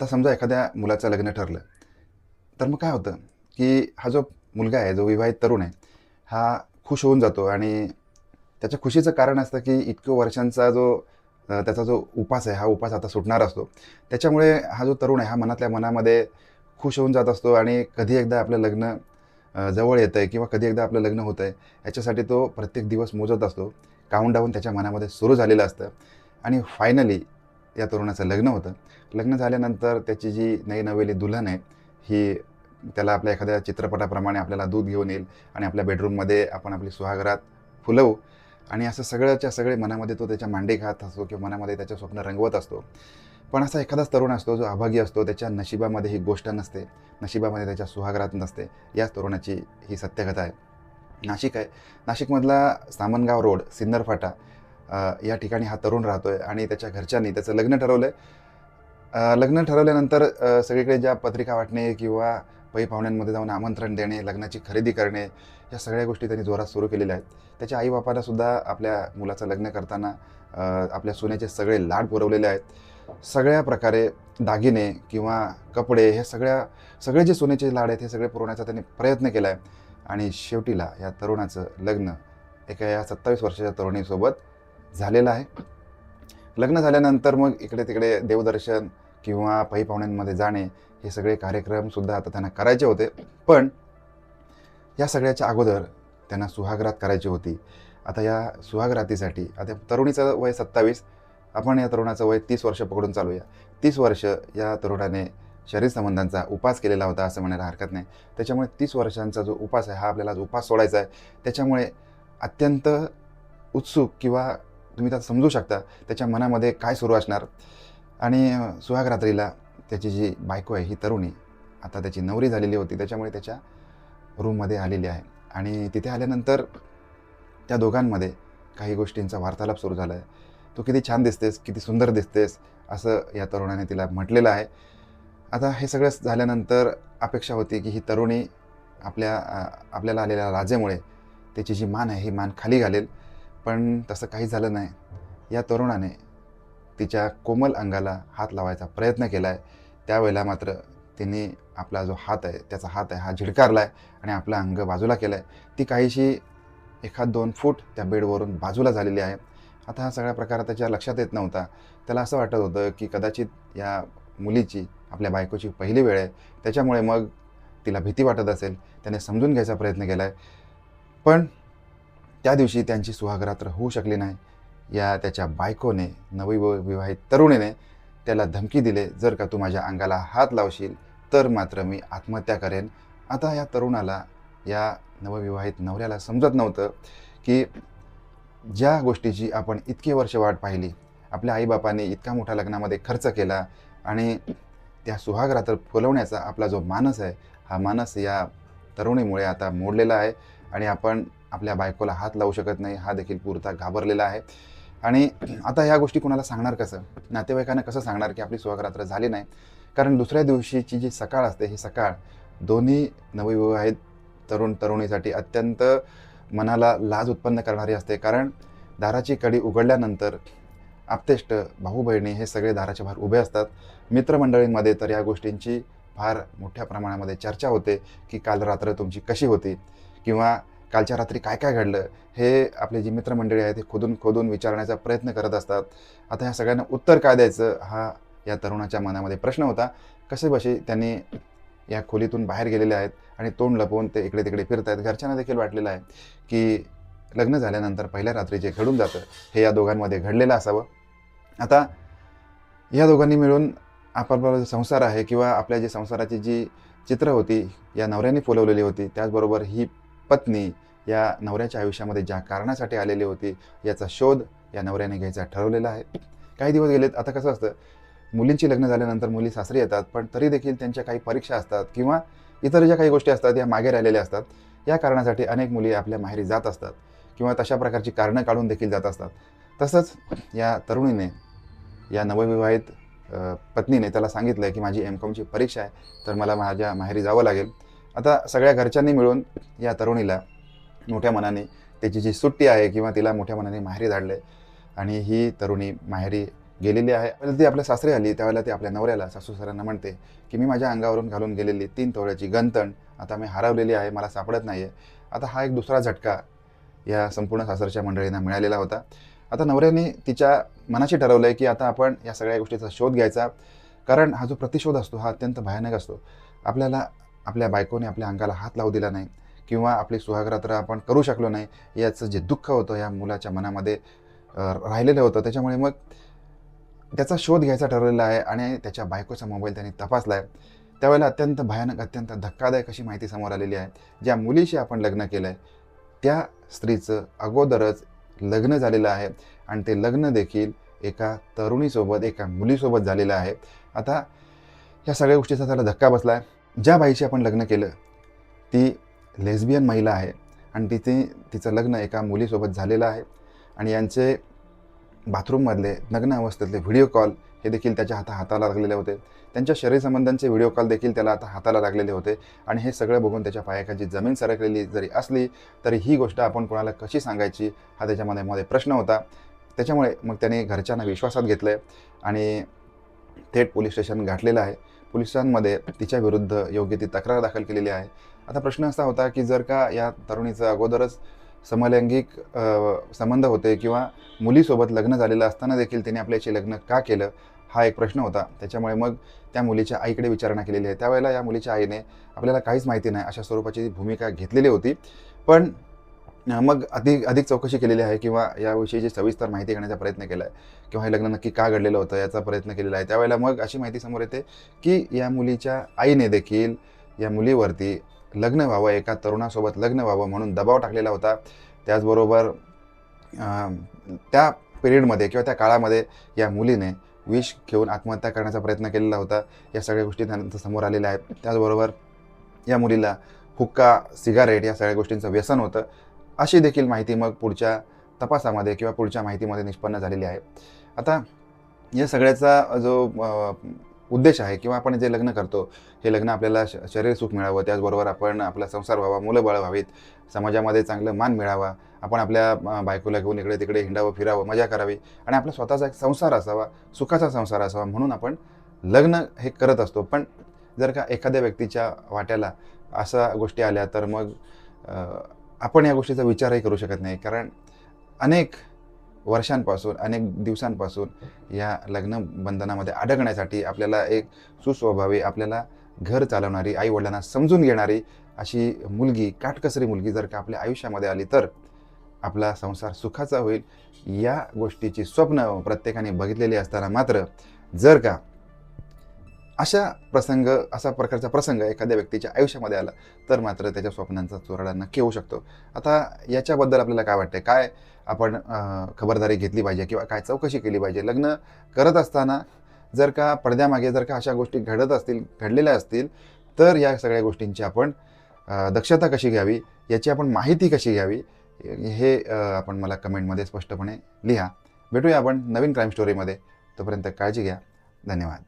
आता समजा एखाद्या मुलाचं लग्न ठरलं तर मग काय होतं की हा जो मुलगा आहे जो विवाहित तरुण आहे हा खुश होऊन जातो आणि त्याच्या खुशीचं कारण असतं की इतकं वर्षांचा जो त्याचा जो उपास आहे हा उपास आता सुटणार असतो. त्याच्यामुळे हा जो तरुण आहे हा मनातल्या मनामध्ये खुश होऊन जात असतो आणि कधी एकदा आपलं लग्न जवळ येतं आहे किंवा कधी एकदा आपलं लग्न होतं आहे याच्यासाठी तो प्रत्येक दिवस मोजत असतो. काउंट डाऊन त्याच्या मनामध्ये सुरू झालेलं असतं. आणि फायनली या तरुणाचं लग्न होतं. लग्न झाल्यानंतर त्याची जी नई नवेली दुल्हन आहे ही त्याला आपल्या एखाद्या चित्रपटाप्रमाणे आपल्याला दूध घेऊन येईल आणि आपल्या बेडरूममध्ये आपण आपली सुहागरात फुलवू. आणि असं सगळ्याच्या सगळे मनामध्ये तो त्याच्या मांडी घात असतो किंवा मनामध्ये त्याच्या स्वप्न रंगवत असतो. पण असा एखादाच तरुण असतो जो अभागी असतो त्याच्या नशिबामध्ये ही गोष्ट नसते नशिबामध्ये त्याच्या सुहागरात नसते. याच तरुणाची ही सत्यकथा आहे. नाशिक आहे. नाशिकमधला सामनगाव रोड सिन्नर फाटा या ठिकाणी हा तरुण राहतोय आणि त्याच्या घरच्यांनी त्याचं लग्न ठरवलं आहे लग्न ठरवल्यानंतर सगळीकडे ज्या पत्रिका वाटणे किंवा पै पाहुण्यांमध्ये जाऊन आमंत्रण देणे लग्नाची खरेदी करणे या सगळ्या गोष्टी त्यांनी जोरात सुरू केलेल्या आहेत. त्याच्या आईबापालासुद्धा आपल्या मुलाचं लग्न करताना आपल्या सोन्याचे सगळे लाड पुरवलेले आहेत. सगळ्या प्रकारे दागिने किंवा कपडे हे सगळ्या सगळे जे सोन्याचे लाड आहेत हे सगळे पुरवण्याचा त्यांनी प्रयत्न केला आहे आणि शेवटीला या तरुणाचं लग्न एका या सत्तावीस वर्षाच्या तरुणीसोबत झालेलं आहे. लग्न झाल्यानंतर मग इकडे तिकडे देवदर्शन किंवा पायी पाहुण्यांमध्ये जाणे हे सगळे कार्यक्रमसुद्धा आता त्यांना करायचे होते. पण या सगळ्याच्या अगोदर त्यांना सुहागरात करायची होती. आता या सुहागरातीसाठी आता तरुणीचं वय सत्तावीस आपण या तरुणाचं वय तीस वर्ष पकडून चालूया. तीस वर्ष या तरुणाने शरीर संबंधांचा उपास केलेला होता असं म्हणायला हरकत नाही. त्याच्यामुळे तीस वर्षांचा जो उपास आहे हा आपल्याला जो उपास सोडायचा आहे. त्याच्यामुळे अत्यंत उत्सुक किंवा तुम्ही त्यात समजू शकता त्याच्या मनामध्ये काय सुरू असणार. आणि सुहागरात्रीला त्याची जी बायको आहे ही तरुणी आता त्याची नवरी झालेली होती त्याच्यामुळे त्याच्या रूममध्ये आलेली आहे. आणि तिथे आल्यानंतर त्या दोघांमध्ये काही गोष्टींचा वार्तालाप सुरू झाला आहे तू किती छान दिसतेस किती सुंदर दिसतेस असं या तरुणाने तिला म्हटलेलं आहे. आता हे सगळं झाल्यानंतर अपेक्षा होती की ही तरुणी आपल्या आपल्याला आलेल्या राजेमुळे त्याची जी मान आहे ही मान खाली घालेल. पण तसं काही झालं नाही. या तरुणाने तिच्या कोमल अंगाला हात लावायचा प्रयत्न केला आहे त्यावेळेला मात्र तिने आपला जो हात आहे त्याचा हात आहे हा झिडकारला आहे आणि आपलं अंग बाजूला केलं आहे ती काहीशी एखाद दोन फूट त्या बेडवरून बाजूला झालेली आहे. आता हा सगळा प्रकार त्याच्या लक्षात येत नव्हता. त्याला असं वाटत होतं की कदाचित या मुलीची आपल्या बायकोची पहिली वेळ आहे. त्याच्यामुळे मग तिला भीती वाटत असेल. त्याने समजून घ्यायचा प्रयत्न केला आहे पण त्या दिवशी त्यांची सुहागरात्र होऊ शकली नाही. या त्याच्या बायकोने नवविवाहित तरुणीने त्याला धमकी दिले जर का तू माझ्या अंगाला हात लावशील तर मात्र मी आत्महत्या करेन. आता या तरुणाला या नवविवाहित नवऱ्याला समजत नव्हतं की ज्या गोष्टीची आपण इतकी वर्ष वाट पाहिली आपल्या आईबापाने इतका मोठ्या लग्नामध्ये खर्च केला आणि त्या सुहागरात्र फुलवण्याचा आपला जो मानस आहे हा मानस या तरुणीमुळे आता मोडलेला आहे आणि आपण आपल्या बायकोला हात लावू शकत नाही हा देखील पुरता घाबरलेला आहे. आणि आता ह्या गोष्टी कुणाला सांगणार कसं? नातेवाईकांना कसं सांगणार की आपली सुहागरात्र झाली नाही? कारण दुसऱ्या दिवशीची जी सकाळ असते ही सकाळ दोन्ही नवविवाहित तरुण तरुणीसाठी अत्यंत मनाला लाज उत्पन्न करणारी असते. कारण दाराची कडी उघडल्यानंतर आपतेष्ट भाऊ बहिणी हे सगळे दाराच्या बाहेर उभे असतात. मित्रमंडळींमध्ये तर या गोष्टींची फार मोठ्या प्रमाणामध्ये चर्चा होते की काल रात्र तुमची कशी होती? किंवा कालच्या रात्री काय काय घडलं हे आपले जी मित्रमंडळी आहेत ते खोदून खोदून विचारण्याचा प्रयत्न करत असतात. आता ह्या सगळ्यांना उत्तर काय द्यायचं हा या तरुणाच्या मनामध्ये प्रश्न होता. कसे बसे त्यांनी या खोलीतून बाहेर गेलेले आहेत आणि तोंड लपवून ते इकडे तिकडे फिरत आहेत घरच्यांना देखील वाटलेलं आहे की लग्न झाल्यानंतर पहिल्या रात्री जे घडून जातं हे या दोघांमध्ये घडलेलं असावं. आता या दोघांनी मिळून आपला जो संसार आहे किंवा आपल्या जे संसाराची जी चित्र होती या नवऱ्याने फुलवलेली होती त्याचबरोबर ही पत्नी या नवऱ्याच्या आयुष्यामध्ये ज्या कारणासाठी आलेली होती याचा शोध या नवऱ्याने घ्यायचा ठरवलेला आहे. काही दिवस गेलेत आता कसं असतं मुलींची लग्न झाल्यानंतर मुली सासरी येतात पण तरी देखील त्यांच्या काही परीक्षा असतात किंवा इतर ज्या काही गोष्टी असतात या मागे राहिलेल्या असतात या कारणासाठी अनेक मुली आपल्या माहेरी जात असतात किंवा तशा प्रकारची कारणं काढून देखील जात असतात. तसंच या तरुणीने या नवविवाहित पत्नीने त्याला सांगितलं की माझी एम कॉमची परीक्षा आहे तर मला माझ्या माहेरी जावं लागेल. आता सगळ्या घरच्यांनी मिळून या तरुणीला मोठ्या मनाने त्याची जी सुट्टी आहे किंवा तिला मोठ्या मनाने माहेरी धाडले आणि ही तरुणी माहेरी गेलेली आहे. पहिलं ती आपल्या सासरी आली त्यावेळेला ती आपल्या नवऱ्याला सासू सरांना म्हणते की मी माझ्या अंगावरून घालून गेलेली तीन तोळ्याची गंतण आता मी हरवलेली आहे मला सापडत नाही आहे आता हा एक दुसरा झटका या संपूर्ण सासरच्या मंडळींना मिळालेला होता. आता नवऱ्याने तिच्या मनाशी ठरवलं आहे की आता आपण या सगळ्या गोष्टीचा शोध घ्यायचा. कारण हा जो प्रतिशोध असतो हा अत्यंत भयानक असतो. आपल्याला आपल्या बायकोने आपल्या अंगाला हात लावू दिला नाही किंवा आपली सुहागरात्र आपण करू शकलो नाही याचं जे दुःख होतं या मुलाच्या मनामध्ये राहिलेलं होतं. त्याच्यामुळे मग त्याचा शोध घ्यायचा ठरलेला आहे आणि त्याच्या बायकोचा मोबाईल त्यांनी तपासला आहे त्यावेळेला अत्यंत भयानक अत्यंत धक्कादायक अशी माहिती समोर आलेली आहे. ज्या मुलीशी आपण लग्न केलं आहे त्या स्त्रीचं अगोदरच लग्न झालेलं आहे आणि ते लग्न देखील एका तरुणीसोबत एका मुलीसोबत झालेलं आहे. आता ह्या सगळ्या गोष्टीचा त्याला धक्का बसला आहे ज्या बाईशी आपण लग्न केलं ती लेस्बियन महिला आहे आणि तिथे तिचं लग्न एका मुलीसोबत झालेलं आहे आणि यांचे बाथरूममधले नग्न अवस्थेतले व्हिडिओ कॉल हे देखील त्याच्या हाता हाताला लागलेले होते. त्यांच्या शरीरसंबंधांचे व्हिडिओ कॉल देखील त्याला आता हाताला लागलेले होते आणि हे सगळं बघून त्याच्या पायाखाची जमीन सरकलेली जरी असली तरी ही गोष्ट आपण कोणाला कशी सांगायची हा त्याच्यामध्ये मध्ये प्रश्न होता. त्याच्यामुळे मग त्याने घरच्यांना विश्वासात घेतलं आहे आणि थेट पोलीस स्टेशन गाठलेलं आहे. पोलिसांमध्ये तिच्या विरुद्ध योग्य ती तक्रार दाखल केलेली आहे. आता प्रश्न असा होता की जर का या तरुणीचं अगोदरच समलैंगिक संबंध होते किंवा मुलीसोबत लग्न झालेलं असताना देखील तिने आपल्याशी लग्न का केलं हा एक प्रश्न होता. त्याच्यामुळे मग त्या मुलीच्या आईकडे विचारणा केलेली आहे. त्यावेळेला या मुलीच्या आईने आपल्याला काहीच माहिती नाही अशा स्वरूपाची भूमिका घेतलेली होती. पण मग अधिक अधिक चौकशी केलेली आहे किंवा याविषयीची सविस्तर माहिती घेण्याचा प्रयत्न केला आहे किंवा हे लग्न नक्की का घडलेलं होतं याचा प्रयत्न केलेला आहे. त्यावेळेला मग अशी माहिती समोर येते की या मुलीच्या आईने देखील या मुलीवरती लग्न व्हावं एका तरुणासोबत लग्न व्हावं म्हणून दबाव टाकलेला होता. त्याचबरोबर त्या पिरियडमध्ये किंवा त्या काळामध्ये या मुलीने विष घेऊन आत्महत्या करण्याचा प्रयत्न केलेला होता. या सगळ्या गोष्टी त्यानंतर समोर आलेल्या आहेत. त्याचबरोबर या मुलीला हुक्का सिगारेट या सगळ्या गोष्टींचं व्यसन होतं. अशी देखील माहिती मग पुढच्या तपासामध्ये किंवा पुढच्या माहितीमध्ये निष्पन्न झालेली आहे. आता या सगळ्याचा जो उद्देश आहे किंवा आपण जे लग्न करतो हे लग्न आपल्याला श शरीर सुख मिळावं त्याचबरोबर आपण आपला संसार व्हावा मुलं बाळ व्हावीत समाजामध्ये चांगलं मान मिळावा आपण आपल्या बायकोला घेऊन इकडे तिकडे हिंडावं फिरावं मजा करावी आणि आपला स्वतःचा एक संसार असावा सुखाचा संसार असावा म्हणून आपण लग्न हे करत असतो. पण जर का एखाद्या व्यक्तीच्या वाट्याला अशा गोष्टी आल्या तर मग आपण या गोष्टीचा विचारही करू शकत नाही. कारण अनेक वर्षांपासून अनेक दिवसांपासून या लग्न बंधनामध्ये अडकण्यासाठी आपल्याला एक सुस्वभावी आपल्याला घर चालवणारी आईवडिलांना समजून घेणारी अशी मुलगी काटकसरी मुलगी जर का आपल्या आयुष्यामध्ये आली तर आपला संसार सुखाचा होईल. या गोष्टीची स्वप्न प्रत्येकाने बघितलेली असताना मात्र जर का अशा प्रसंग असा प्रकारचा प्रसंग एखाद्या व्यक्तीच्या आयुष्यामध्ये आला तर मात्र त्याच्या स्वप्नांचा चोराडा नक्की होऊ शकतो. आता याच्याबद्दल आपल्याला काय वाटतं काय आपण खबरदारी घेतली पाहिजे किंवा काय चौकशी केली पाहिजे? लग्न करत असताना जर का पडद्यामागे जर का अशा गोष्टी घडत असतील घडलेल्या असतील तर या सगळ्या गोष्टींची आपण दक्षता कशी घ्यावी? याची आपण माहिती कशी घ्यावी? हे आपण मला कमेंटमध्ये स्पष्टपणे लिहा. भेटूया आपण नवीन क्राईम स्टोरीमध्ये तोपर्यंत काळजी घ्या. धन्यवाद.